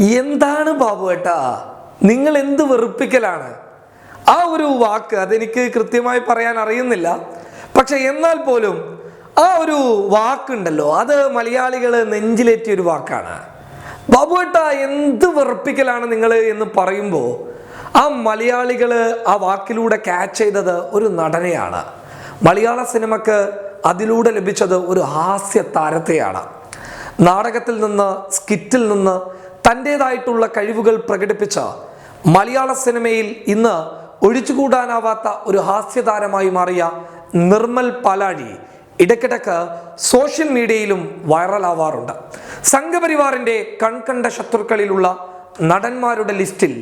എന്താണ് ബാബു ഏട്ടാ? നിങ്ങൾ എന്ത് വെറുപ്പിക്കലാണ്? ആ ഒരു വാക്ക് അതെനിക്ക് കൃത്യമായി പറയാൻ അറിയുന്നില്ല. പക്ഷെ എന്നാൽ പോലും ആ ഒരു വാക്കുണ്ടല്ലോ അത് മലയാളികൾ നെഞ്ചിലേറ്റിയ ഒരു വാക്കാണ്. ബാബു ഏട്ടാ എന്ത് വെറുപ്പിക്കലാണ് നിങ്ങൾ എന്ന് പറയുമ്പോൾ ആ മലയാളികൾ ആ വാക്കിലൂടെ ക്യാച്ച് ചെയ്തത് ഒരു നടനെയാണ്. മലയാള സിനിമക്ക് അതിലൂടെ ലഭിച്ചത് ഒരു ഹാസ്യ താരത്തെയാണ് നാടകത്തിൽ നിന്ന് സ്കിറ്റിൽ നിന്ന് തന്റെതായിട്ടുള്ള കഴിവുകൾ പ്രകടിപ്പിച്ച മലയാള സിനിമയിൽ ഇന്ന് ഒഴിച്ചുകൂടാനാവാത്ത ഒരു ഹാസ്യതാരമായി മാറിയ നിർമ്മൽ പാലാഴി ഇടയ്ക്കിടയ്ക്ക് സോഷ്യൽ മീഡിയയിലും വൈറലാവാറുണ്ട്. സംഘപരിവാറിന്റെ കൺകണ്ട ശത്രുക്കളിലുള്ള നടന്മാരുടെ ലിസ്റ്റിൽ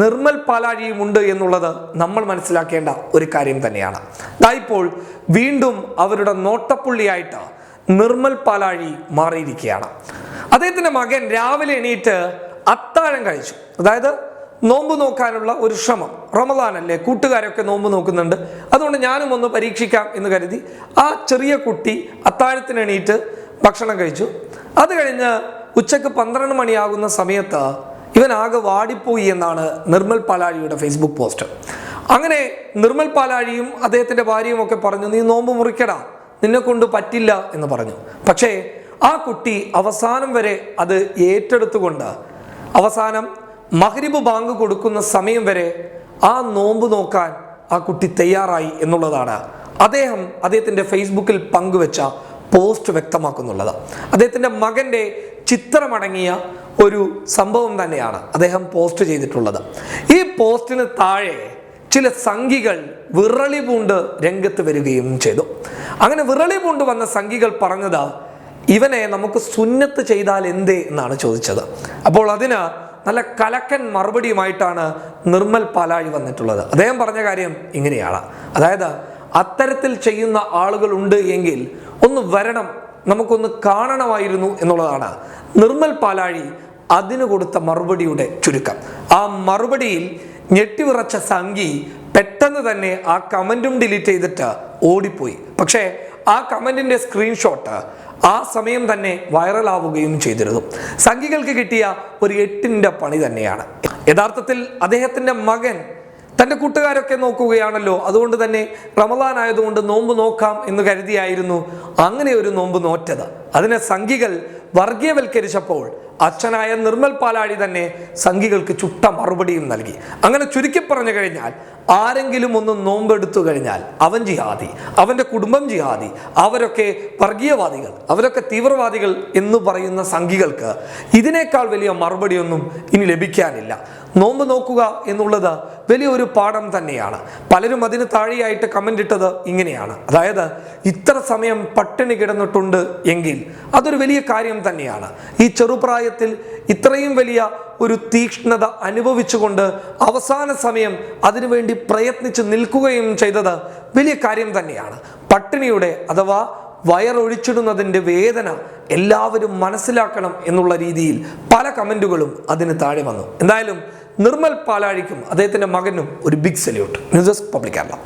നിർമ്മൽ പാലാഴിയും ഉണ്ട് എന്നുള്ളത് നമ്മൾ മനസ്സിലാക്കേണ്ട ഒരു കാര്യം തന്നെയാണ്. ഇതായിപ്പോൾ വീണ്ടും അവരുടെ നോട്ടപ്പുള്ളിയായിട്ട് നിർമ്മൽ പാലാഴി മാറിയിരിക്കുകയാണ്. അദ്ദേഹത്തിന്റെ മകൻ രാവിലെ എണീറ്റ് അത്താഴം കഴിച്ചു. അതായത് നോമ്പ് നോക്കാനുള്ള ഒരു ശ്രമം. റമദാനല്ലേ കൂട്ടുകാരൊക്കെ നോമ്പ് നോക്കുന്നുണ്ട്. അതുകൊണ്ട് ഞാനും ഒന്ന് പരീക്ഷിക്കാം എന്ന് കരുതി ആ ചെറിയ കുട്ടി അത്താഴത്തിന് എണീറ്റ് ഭക്ഷണം കഴിച്ചു. അത് കഴിഞ്ഞ് ഉച്ചയ്ക്ക് പന്ത്രണ്ട് മണിയാകുന്ന സമയത്ത് ഇവൻ ആകെ വാടിപ്പോയി എന്നാണ് നിർമ്മൽ പാലാഴിയുടെ ഫേസ്ബുക്ക് പോസ്റ്റ് അങ്ങനെ നിർമ്മൽ പാലാഴിയും അദ്ദേഹത്തിന്റെ ഭാര്യയും ഒക്കെ പറഞ്ഞു നീ നോമ്പ് മുറിക്കടാ. നിന്നെ കൊണ്ട് പറ്റില്ല എന്ന് പറഞ്ഞു. പക്ഷേ ആ കുട്ടി അവസാനം വരെ അത് ഏറ്റെടുത്തുകൊണ്ട് അവസാനം മഹരിബ് ബാങ്ക് കൊടുക്കുന്ന സമയം വരെ ആ നോമ്പ് നോക്കാൻ ആ കുട്ടി തയ്യാറായി എന്നുള്ളതാണ്. അദ്ദേഹം അദ്ദേഹത്തിന്റെ ഫേസ്ബുക്കിൽ പങ്കുവെച്ച പോസ്റ്റ് വ്യക്തമാക്കുന്നുള്ളത്. അദ്ദേഹത്തിന്റെ മകന്റെ ചിത്രമടങ്ങിയ ഒരു സംഭവം തന്നെയാണ് അദ്ദേഹം പോസ്റ്റ് ചെയ്തിട്ടുള്ളത്. ഈ പോസ്റ്റിന് താഴെ ചില സംഘികൾ വിറളി പൂണ്ട് രംഗത്ത് വരികയും ചെയ്തു. അങ്ങനെ വിറളി പൂണ്ട് വന്ന സംഘികൾ പറഞ്ഞത് ഇവനെ നമുക്ക് സുന്നത്ത് ചെയ്താൽ എന്തേ എന്നാണ് ചോദിച്ചത്. അപ്പോൾ അതിന് നല്ല കലക്കൻ മറുപടിയുമായിട്ടാണ് നിർമ്മൽ പാലാഴി വന്നിട്ടുള്ളത്. അദ്ദേഹം പറഞ്ഞ കാര്യം ഇങ്ങനെയാണ്. അതായത് അത്തരത്തിൽ ചെയ്യുന്ന ആളുകളുണ്ട് എങ്കിൽ ഒന്ന് വരണം നമുക്കൊന്ന് കാണണമായിരുന്നു എന്നുള്ളതാണ് നിർമ്മൽ പാലാഴി അതിന് കൊടുത്ത മറുപടിയുടെ ചുരുക്കം. ആ മറുപടിയിൽ ഞെട്ടിവിറച്ച സംഘി പെട്ടെന്ന് തന്നെ ആ കമന്റും ഡിലീറ്റ് ചെയ്തിട്ട് ഓടിപ്പോയി. പക്ഷേ ആ കമന്റിന്റെ സ്ക്രീൻഷോട്ട് ആ സമയം തന്നെ വൈറലാവുകയും ചെയ്തിരുന്നു. സംഘികൾക്ക് കിട്ടിയ ഒരു എട്ടിന്റെ പണി തന്നെയാണ്. യഥാർത്ഥത്തിൽ അദ്ദേഹത്തിന്റെ മകൻ തന്റെ കൂട്ടുകാരൊക്കെ നോക്കുകയാണല്ലോ. അതുകൊണ്ട് തന്നെ റമദാൻ ആയതുകൊണ്ട് നോമ്പ് നോക്കാം എന്ന് കരുതിയായിരുന്നു അങ്ങനെ ഒരു നോമ്പ് നോറ്റത്. അതിനെ സംഘികൾ വർഗീയവൽക്കരിച്ചപ്പോൾ അച്ഛനായ നിർമ്മൽ പാലാഴി തന്നെ സംഘികൾക്ക് ചുട്ട മറുപടിയും നൽകി. അങ്ങനെ ചുരുക്കി പറഞ്ഞു കഴിഞ്ഞാൽ ആരെങ്കിലും ഒന്ന് നോമ്പെടുത്തു കഴിഞ്ഞാൽ അവൻ ജിഹാദി അവന്റെ കുടുംബം ജിഹാദി അവരൊക്കെ വർഗീയവാദികൾ അവരൊക്കെ തീവ്രവാദികൾ എന്ന് പറയുന്ന സംഘികൾക്ക് ഇതിനേക്കാൾ വലിയ മറുപടിയൊന്നും ഇനി ലഭിക്കാനില്ല. നോമ്പ് നോക്കുക എന്നുള്ളത് വലിയൊരു പാഠം തന്നെയാണ്. പലരും അതിന് താഴെയായിട്ട് കമന്റ് ഇട്ടത് ഇങ്ങനെയാണ്. അതായത് ഇത്ര സമയം പട്ടിണി കിടന്നിട്ടുണ്ട് എങ്കിൽ അതൊരു വലിയ കാര്യം തന്നെയാണ്. ഈ ചെറുപ്രായത്തിൽ ഇത്രയും വലിയ ഒരു തീക്ഷ്ണത അനുഭവിച്ചുകൊണ്ട് അവസാന സമയം അതിനുവേണ്ടി പ്രയത്നിച്ച് നിൽക്കുകയും ചെയ്തത് വലിയ കാര്യം തന്നെയാണ്. പട്ടിണിയുടെ അഥവാ വയറൊഴിച്ചിടുന്നതിന്റെ വേദന എല്ലാവരും മനസ്സിലാക്കണം എന്നുള്ള രീതിയിൽ പല കമന്റുകളും അതിന് താഴെ വന്നു. എന്തായാലും നിർമ്മൽ പാലാഴിക്കും അദ്ദേഹത്തിന്റെ മകനും ഒരു big salute news desk public Kerala.